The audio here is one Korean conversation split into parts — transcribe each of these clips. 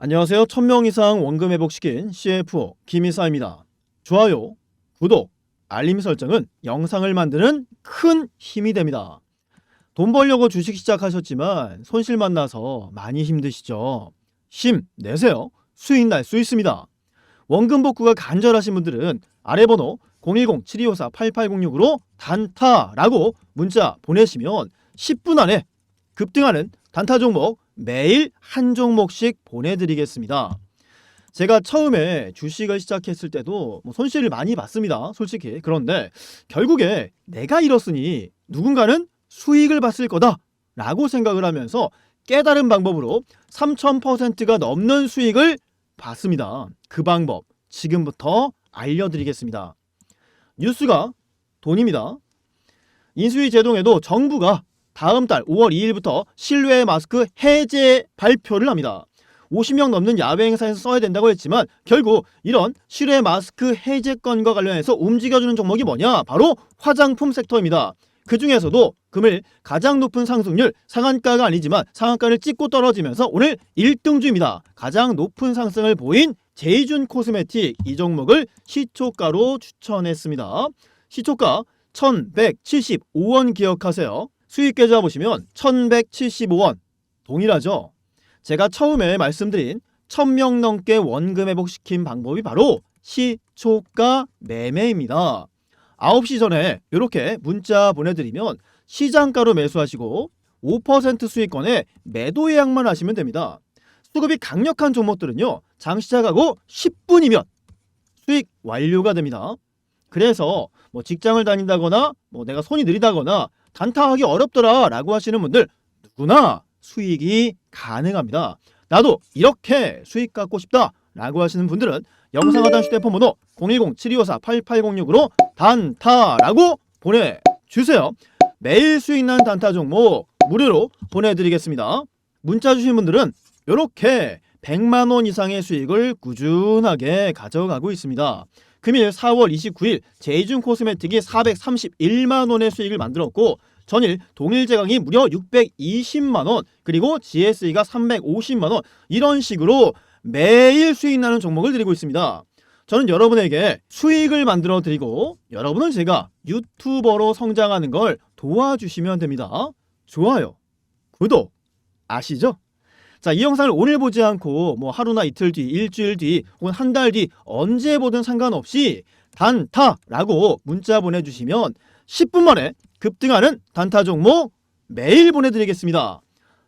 안녕하세요. 1000명 이상 원금 회복시킨 CFO 김이사입니다. 좋아요, 구독, 알림 설정은 영상을 만드는 큰 힘이 됩니다. 돈 벌려고 주식 시작하셨지만 손실 만 나서 많이 힘드시죠? 힘 내세요. 수익 날 수 있습니다. 원금 복구가 간절하신 분들은 아래 번호 010-7254-8806으로 단타라고 문자 보내시면 10분 안에 급등하는 단타 종목 매일 한 종목씩 보내드리겠습니다. 제가 처음에 주식을 시작했을 때도 뭐 손실을 많이 봤습니다. 솔직히. 그런데 결국에 내가 잃었으니 누군가는 수익을 봤을 거다. 라고 생각을 하면서 깨달은 방법으로 3000%가 넘는 수익을 봤습니다. 그 방법 지금부터 알려드리겠습니다. 뉴스가 돈입니다. 인수위 제동에도 정부가 다음 달 5월 2일부터 실외 마스크 해제 발표를 합니다. 50명 넘는 야외 행사에서 써야 된다고 했지만 결국 이런 실외 마스크 해제 건과 관련해서 움직여주는 종목이 뭐냐? 바로 화장품 섹터입니다. 그 중에서도 금일 가장 높은 상승률 상한가가 아니지만 상한가를 찍고 떨어지면서 오늘 1등주입니다. 가장 높은 상승을 보인 제이준 코스메틱 이 종목을 시초가로 추천했습니다. 시초가 1175원 기억하세요. 수익 계좌 보시면 1175원 동일하죠. 제가 처음에 말씀드린 1000명 넘게 원금 회복시킨 방법이 바로 시초가 매매입니다. 9시 전에 이렇게 문자 보내드리면 시장가로 매수하시고 5% 수익권에 매도 예약만 하시면 됩니다. 수급이 강력한 종목들은요. 장 시작하고 10분이면 수익 완료가 됩니다. 그래서 뭐 직장을 다닌다거나 뭐 내가 손이 느리다거나 단타하기 어렵더라 라고 하시는 분들 누구나 수익이 가능합니다. 나도 이렇게 수익 갖고 싶다 라고 하시는 분들은 영상 하단 휴대폰 번호 010-7254-8806으로 단타라고 보내주세요. 매일 수익 난 단타 종목 무료로 보내드리겠습니다. 문자 주신 분들은 이렇게 100만 원 이상의 수익을 꾸준하게 가져가고 있습니다. 금일 4월 29일 제이준 코스메틱이 431만 원의 수익을 만들었고 전일 동일제강이 무려 620만 원 그리고 GSE가 350만 원 이런 식으로 매일 수익 나는 종목을 드리고 있습니다. 저는 여러분에게 수익을 만들어 드리고 여러분은 제가 유튜버로 성장하는 걸 도와주시면 됩니다. 좋아요, 구독 아시죠? 자, 이 영상을 오늘 보지 않고 뭐 하루나 이틀 뒤, 일주일 뒤, 혹은 한 달 뒤 언제 보든 상관없이 단타라고 문자 보내주시면 10분 만에 급등하는 단타 종목 매일 보내드리겠습니다.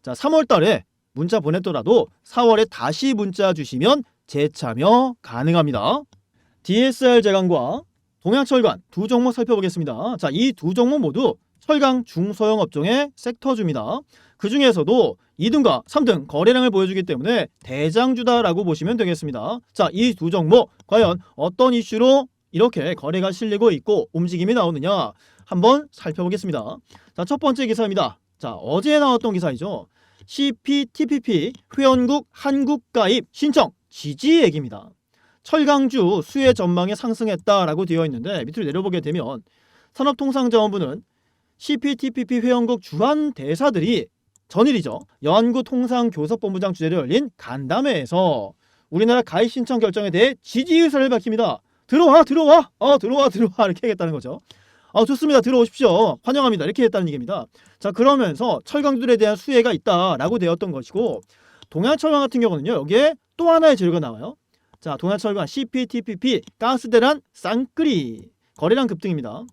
자, 3월 달에 문자 보냈더라도 4월에 다시 문자 주시면 재참여 가능합니다. DSR 제강과 동양철관 두 종목 살펴보겠습니다. 자, 이 두 종목 모두 철강 중소형 업종의 섹터주입니다. 그 중에서도 2등과 3등 거래량을 보여주기 때문에 대장주다라고 보시면 되겠습니다. 자, 이 두 종목 과연 어떤 이슈로 이렇게 거래가 실리고 있고 움직임이 나오느냐 한번 살펴보겠습니다. 자, 첫 번째 기사입니다. 자, 어제 나왔던 기사이죠. CPTPP 회원국 한국 가입 신청 지지 얘기입니다. 철강주 수혜 전망에 상승했다라고 되어 있는데 밑으로 내려보게 되면 산업통상자원부는 CPTPP 회원국 주한 대사들이 전일이죠. 연구 통상 교섭본부장 주재로 열린 간담회에서 우리나라 가입 신청 결정에 대해 지지 의사를 밝힙니다. 들어와 들어와 어 들어와 들어와 이렇게 하겠다는 거죠. 아 좋습니다 들어오십시오 환영합니다 이렇게 했다는 얘기입니다. 자 그러면서 철강들에 대한 수혜가 있다라고 되었던 것이고 동양철강 같은 경우는요 여기에 또 하나의 재료가 나와요. 자 동양철강 CPTPP 가스대란 쌍끌이 거래량 급등입니다.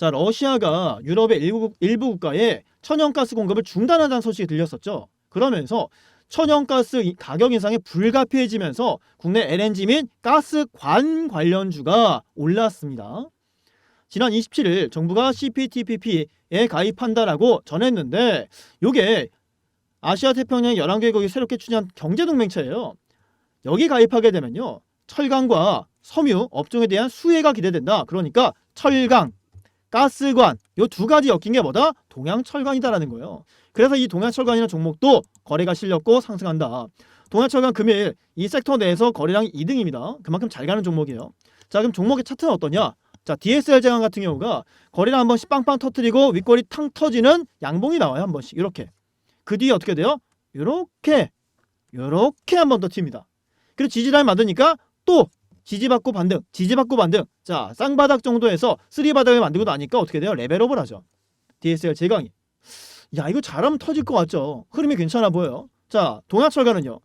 자 러시아가 유럽의 일부, 일부 국가에 천연가스 공급을 중단한다는 소식이 들렸었죠. 그러면서 천연가스 가격 인상에 불가피해지면서 국내 LNG 및 가스관 관련주가 올랐습니다. 지난 27일 정부가 CPTPP에 가입한다라고 전했는데 이게 아시아 태평양 11개국이 새롭게 추진한 경제동맹체예요. 여기 가입하게 되면요. 철강과 섬유 업종에 대한 수혜가 기대된다. 그러니까 철강, 가스관 요 두 가지 엮인 게 뭐다? 동양철강이다라는 거예요. 그래서 이 동양철강이라는 종목도 거래가 실렸고 상승한다. 동양철강 금일 이 섹터 내에서 거래량이 2등입니다. 그만큼 잘 가는 종목이에요. 자 그럼 종목의 차트는 어떠냐? 자 DSR 제강 같은 경우가 거래량 한 번씩 빵빵 터트리고 윗꼬리 탕 터지는 양봉이 나와요 한 번씩 이렇게. 그 뒤에 어떻게 돼요? 이렇게 요렇게 한 번 더 튑니다. 그리고 지지라인 만드니까 또 지지받고 반등, 지지받고 반등. 자, 쌍바닥 정도에서 쓰리바닥을 만들고 나니까 어떻게 돼요? 레벨업을 하죠. DSL 제강이. 야, 이거 잘하면 터질 것 같죠? 흐름이 괜찮아 보여요. 자, 동아철가는요.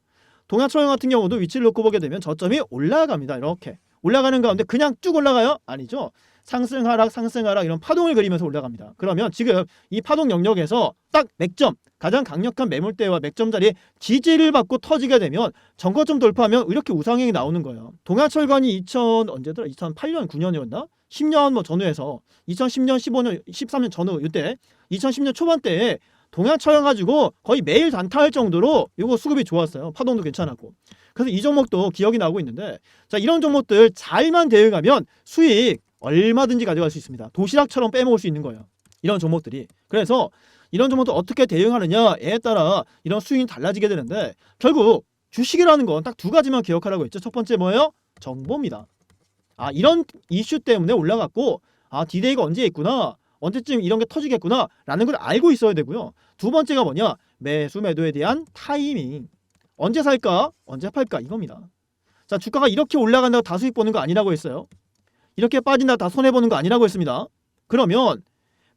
동아철강 같은 경우도 위치를 놓고 보게 되면 저점이 올라갑니다. 이렇게. 올라가는 가운데 그냥 쭉 올라가요? 아니죠. 상승 하락 상승 하락 이런 파동을 그리면서 올라갑니다. 그러면 지금 이 파동 영역에서 딱 맥점 가장 강력한 매물대와 맥점 자리에 지지를 받고 터지게 되면 정거점 돌파하면 이렇게 우상향이 나오는 거예요. 동아철관이 2000 언제더라? 2008년 9년이었나? 10년 뭐 전후에서 2010년 15년 13년 전후 이때 2010년 초반 때에 동아철강 가지고 거의 매일 단타할 정도로 이거 수급이 좋았어요. 파동도 괜찮았고. 그래서 이 종목도 기억이 나고 있는데 자 이런 종목들 잘만 대응하면 수익 얼마든지 가져갈 수 있습니다. 도시락처럼 빼먹을 수 있는 거예요. 이런 종목들이. 그래서 이런 종목들 어떻게 대응하느냐에 따라 이런 수익이 달라지게 되는데 결국 주식이라는 건 딱 두 가지만 기억하라고 했죠. 첫 번째 뭐예요? 정보입니다. 아 이런 이슈 때문에 올라갔고 아 디데이가 언제 있구나 언제쯤 이런 게 터지겠구나 라는 걸 알고 있어야 되고요. 두 번째가 뭐냐 매수 매도에 대한 타이밍 언제 살까 언제 팔까 이겁니다. 자 주가가 이렇게 올라간다고 다 수익 보는 거 아니라고 했어요. 이렇게 빠진다 다 손해 보는 거 아니라고 했습니다. 그러면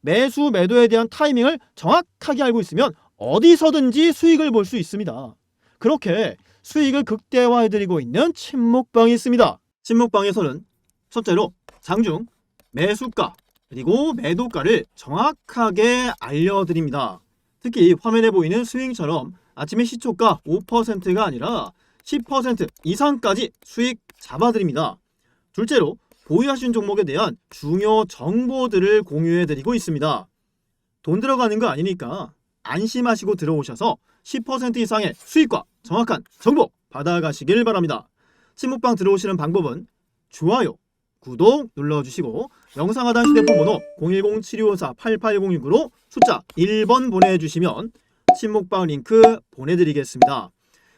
매수 매도에 대한 타이밍을 정확하게 알고 있으면 어디서든지 수익을 볼 수 있습니다. 그렇게 수익을 극대화해드리고 있는 침묵방이 있습니다. 침묵방에서는 첫째로 장중 매수가 그리고 매도가를 정확하게 알려드립니다. 특히 화면에 보이는 스윙처럼 아침에 시초가 5%가 아니라 10% 이상까지 수익 잡아드립니다. 둘째로 보유하신 종목에 대한 중요 정보들을 공유해드리고 있습니다. 돈 들어가는 거 아니니까 안심하시고 들어오셔서 10% 이상의 수익과 정확한 정보 받아가시길 바랍니다. 친목방 들어오시는 방법은 좋아요, 구독 눌러주시고 영상 하단 휴대폰 번호 010-7254-8806으로 숫자 1번 보내주시면 친목방 링크 보내드리겠습니다.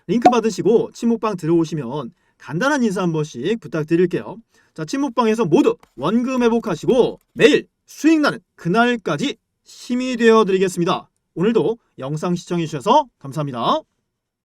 링크 받으시고 친목방 들어오시면 간단한 인사 한 번씩 부탁드릴게요. 자, 친목방에서 모두 원금 회복하시고 매일 수익 나는 그날까지 힘이 되어 드리겠습니다. 오늘도 영상 시청해 주셔서 감사합니다.